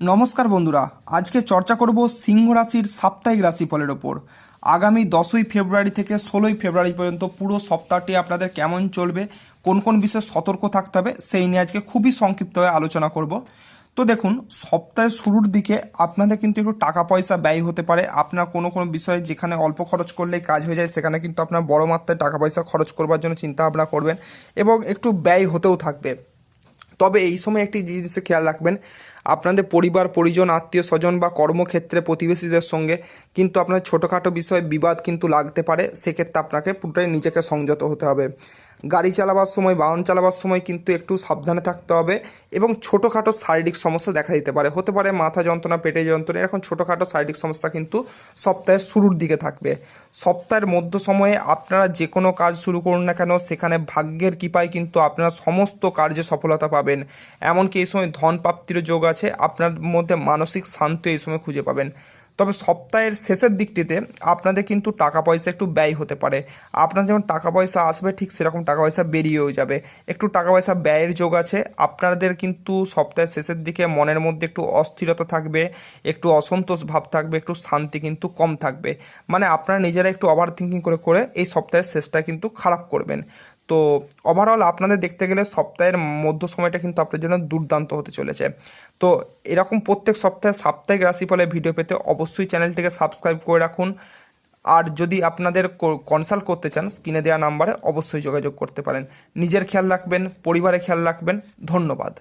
নমস্কার বন্ধুরা, আজকে চর্চা করব সিংহ রাশির সাপ্তাহিক রাশিফলের ওপর। আগামী দশই ফেব্রুয়ারি থেকে ষোলোই ফেব্রুয়ারি পর্যন্ত পুরো সপ্তাহটি আপনাদের কেমন চলবে, কোন কোন বিষয়ে সতর্ক থাকতে হবে, সেই নিয়ে আজকে খুবই সংক্ষিপ্তভাবে আলোচনা করব। তো দেখুন, সপ্তাহের শুরুর দিকে আপনাদের কিন্তু একটু টাকা পয়সা ব্যয় হতে পারে, আপনার কোনো কোনো বিষয়ে যেখানে অল্প খরচ করলেই কাজ হয়ে যায়, সেখানে কিন্তু আপনার বড় মাত্রায় টাকা পয়সা খরচ করবার জন্য চিন্তা ভাবনা করবেন এবং একটু ব্যয় হতেও থাকবে। তবে এই সময় একটি জিনিসে খেয়াল রাখবেন, আপনাদের পরিবার, পরিজন, আত্মীয় স্বজন বা কর্মক্ষেত্রে প্রতিবেশীদের সঙ্গে কিন্তু আপনার ছোটোখাটো বিষয়ে বিবাদ কিন্তু লাগতে পারে, সেক্ষেত্রে আপনাকে পুরোটাই নিজেকে সংযত হতে হবে। গাড়ি চালাবার সময়, বাহন চালাবার সময় কিন্তু একটু সাবধানে থাকতে হবে এবং ছোটোখাটো শারীরিক সমস্যা দেখা দিতে পারে। হতে পারে মাথা যন্ত্রণা পেটে যন্ত্রণা, এরকম ছোটোখাটো শারীরিক সমস্যা কিন্তু সপ্তাহের শুরুর দিকে থাকবে। সপ্তাহের মধ্য সময়ে আপনারা যে কোনো কাজ শুরু করুন না কেন, সেখানে ভাগ্যের কৃপায় কিন্তু আপনারা সমস্ত কার্যে সফলতা পাবেন। এমনকি এই সময় ধন প্রাপ্তির যোগ আছে, আপনার মধ্যে মানসিক শান্তি এই সময় খুঁজে পাবেন। তবে সপ্তাহের শেষের দিকটিতে আপনাদের কিন্তু টাকা পয়সা একটু ব্যয় হতে পারে। আপনার যেমন টাকা পয়সা আসবে, ঠিক সেরকম টাকা পয়সা বেরিয়েও যাবে। একটু টাকা পয়সা ব্যয়ের যোগ আছে। আপনাদের কিন্তু সপ্তাহের শেষের দিকে মনের মধ্যে একটু অস্থিরতা থাকবে, একটু অসন্তোষ ভাব থাকবে, একটু শান্তি কিন্তু কম থাকবে। মানে আপনারা নিজেরা একটু ওভার থিঙ্কিং করে করে এই সপ্তাহের শেষটা কিন্তু খারাপ করবেন। তো ওভারঅল আপনাদের দেখতে গেলে সপ্তাহের মধ্য সময়টা কিন্তু আপনার জন্য দুর্দান্ত হতে চলেছে। তো এরকম প্রত্যেক সপ্তাহে সাপ্তাহিক রাশিফলের ভিডিও পেতে অবশ্যই চ্যানেলটিকে সাবস্ক্রাইব করে রাখুন। আর যদি আপনাদের কনসাল্ট করতে চান স্ক্রিনে দেওয়া নাম্বারে অবশ্যই যোগাযোগ করতে পারেন। নিজের খেয়াল রাখবেন পরিবারে খেয়াল রাখবেন। ধন্যবাদ।